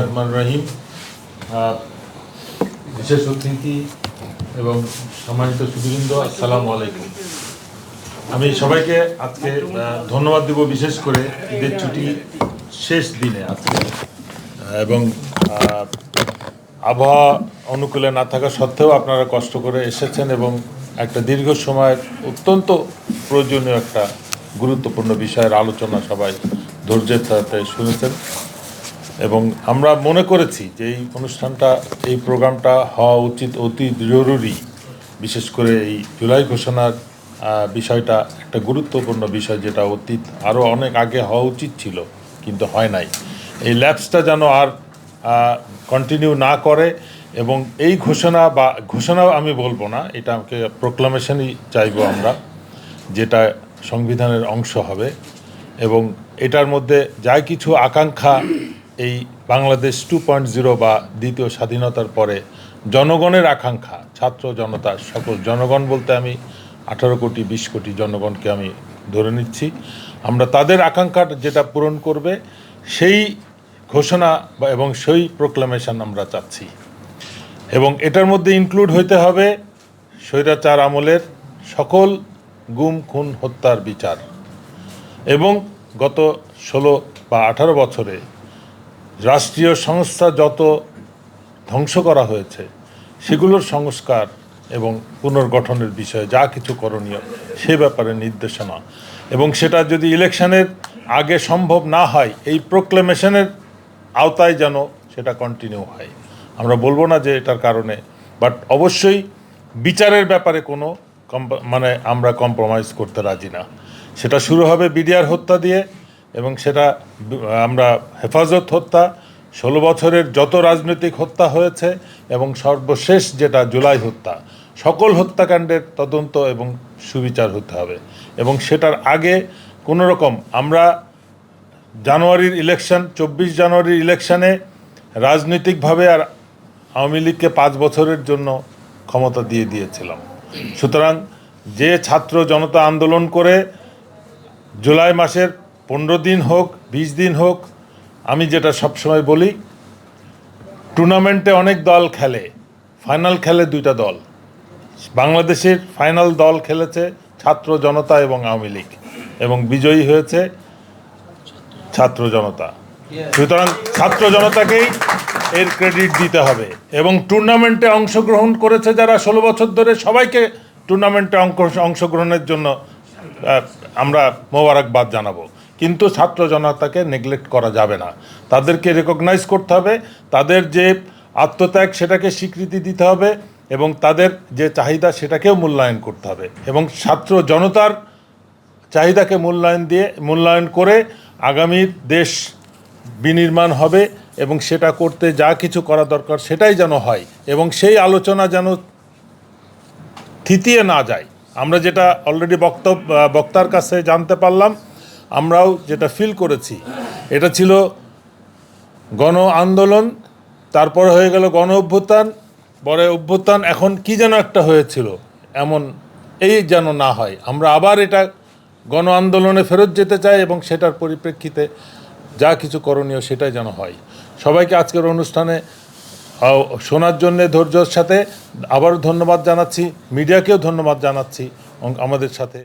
রহমান রহিম। বিশেষ অতিথি এবং সম্মানিত সুধীবৃন্দ, আসসালামু আলাইকুম। আমি সবাইকে আজকে ধন্যবাদ দেব বিশেষ করে ঈদের ছুটি শেষ দিনে আজকে। এবং আবহাওয়া অনুকূলে না থাকা সত্ত্বেও আপনারা কষ্ট করে এসেছেন এবং একটা দীর্ঘ সময়ের অত্যন্ত প্রয়োজনীয় একটা গুরুত্বপূর্ণ বিষয়ের আলোচনা সবাই ধৈর্যের সাথে শুনেছেন। এবং আমরা মনে করেছি যে এই অনুষ্ঠানটা, এই প্রোগ্রামটা হওয়া উচিত অতি জরুরি। বিশেষ করে এই জুলাই ঘোষণার বিষয়টা একটা গুরুত্বপূর্ণ বিষয় যেটা অতীত আরও অনেক আগে হওয়া উচিত ছিল, কিন্তু হয় নাই। এই ল্যাবসটা যেন আর কন্টিনিউ না করে এবং এই ঘোষণা বা ঘোষণাও আমি বলব না এটা আমাকে প্রোক্লামেশনই চাইব আমরা, যেটা সংবিধানের অংশ হবে। এবং এটার মধ্যে যা কিছু আকাঙ্ক্ষা, এই বাংলাদেশ টু পয়েন্ট জিরো বা দ্বিতীয় স্বাধীনতার পরে জনগণের আকাঙ্ক্ষা, ছাত্র জনতা, সকল জনগণ বলতে আমি আঠারো কোটি, বিশ কোটি জনগণকে আমি ধরে নিচ্ছি। আমরা তাদের আকাঙ্ক্ষা যেটা পূরণ করবে, সেই ঘোষণা বা এবং সেই প্রোক্লামেশন আমরা চাচ্ছি। এবং এটার মধ্যে ইনক্লুড হইতে হবে স্বৈরাচার আমলের সকল গুম, খুন, হত্যার বিচার। এবং গত ষোলো বা আঠারো বছরে রাষ্ট্রীয় সংস্থা যত ধ্বংস করা হয়েছে, সেগুলোর সংস্কার এবং পুনর্গঠনের বিষয়ে যা কিছু করণীয় সে ব্যাপারে নির্দেশনা। এবং সেটা যদি ইলেকশনের আগে সম্ভব না হয়, এই প্রোক্লেমেশনের আওতায় যেন সেটা কন্টিনিউ হয়। আমরা বলব না যে এটার কারণে বাট অবশ্যই বিচারের ব্যাপারে কোনো মানে আমরা কম্প্রোমাইজ করতে রাজি না। সেটা শুরু হবে বিডিআর হত্যা দিয়ে এবং সেটা, আমরা হেফাজত হত্যা, ষোলো বছরের যত রাজনৈতিক হত্যা হয়েছে এবং সর্বশেষ যেটা জুলাই হত্যা, সকল হত্যাকাণ্ডের তদন্ত এবং সুবিচার হতে হবে। এবং সেটার আগে কোনো রকম আমরা জানুয়ারির ইলেকশন, চব্বিশ জানুয়ারির ইলেকশনে রাজনৈতিকভাবে আর আওয়ামী লীগকে পাঁচ বছরের জন্য ক্ষমতা দিয়ে দিয়েছিলাম। সুতরাং যে ছাত্র জনতা আন্দোলন করে জুলাই মাসের পনেরো দিন হোক, বিশ দিন হোক, আমি যেটা সবসময় বলি, টুর্নামেন্টে অনেক দল খেলে, ফাইনাল খেলে দুইটা দল। বাংলাদেশের ফাইনাল দল খেলেছে ছাত্র জনতা এবং আওয়ামী লীগ, এবং বিজয়ী হয়েছে ছাত্র জনতা। সুতরাং ছাত্র জনতাকেই এর ক্রেডিট দিতে হবে, এবং টুর্নামেন্টে অংশগ্রহণ করেছে যারা ষোলো বছর ধরে, সবাইকে টুর্নামেন্টে অংশগ্রহণের জন্য আমরা মোবারকবাদ জানাব। কিন্তু ছাত্র জনতাকে নেগলেক্ট করা যাবে না। তাদেরকে রেকগনাইজ করতে হবে, তাদের যে আত্মত্যাগ সেটাকে স্বীকৃতি দিতে হবে এবং তাদের যে চাহিদা সেটাকেও মূল্যায়ন করতে হবে। এবং ছাত্র জনতার চাহিদাকে মূল্যায়ন দিয়ে, মূল্যায়ন করে আগামীর দেশ বিনির্মাণ হবে এবং সেটা করতে যা কিছু করা দরকার সেটাই যেন হয় এবং সেই আলোচনা যেন থিতিয়ে না যায়। আমরা যেটা অলরেডি বক্তব্য বক্তার কাছে জানতে পারলাম, আমরাও যেটা ফিল করেছি, এটা ছিল গণ আন্দোলন, তারপরে হয়ে গেল গণ অভ্যুত্থান, পরে অভ্যুত্থান, এখন কি যেন একটা হয়েছিল, এমন, এই যেন না হয়। আমরা আবার এটা গণ আন্দোলনে ফেরত যেতে চাই এবং সেটার পরিপ্রেক্ষিতে যা কিছু করণীয় সেটাই যেন হয়। সবাইকে আজকের অনুষ্ঠানে শোনার জন্য ধৈর্যর সাথে আবারও ধন্যবাদ জানাচ্ছি মিডিয়াকেও ধন্যবাদ জানাচ্ছি আমাদের সাথে।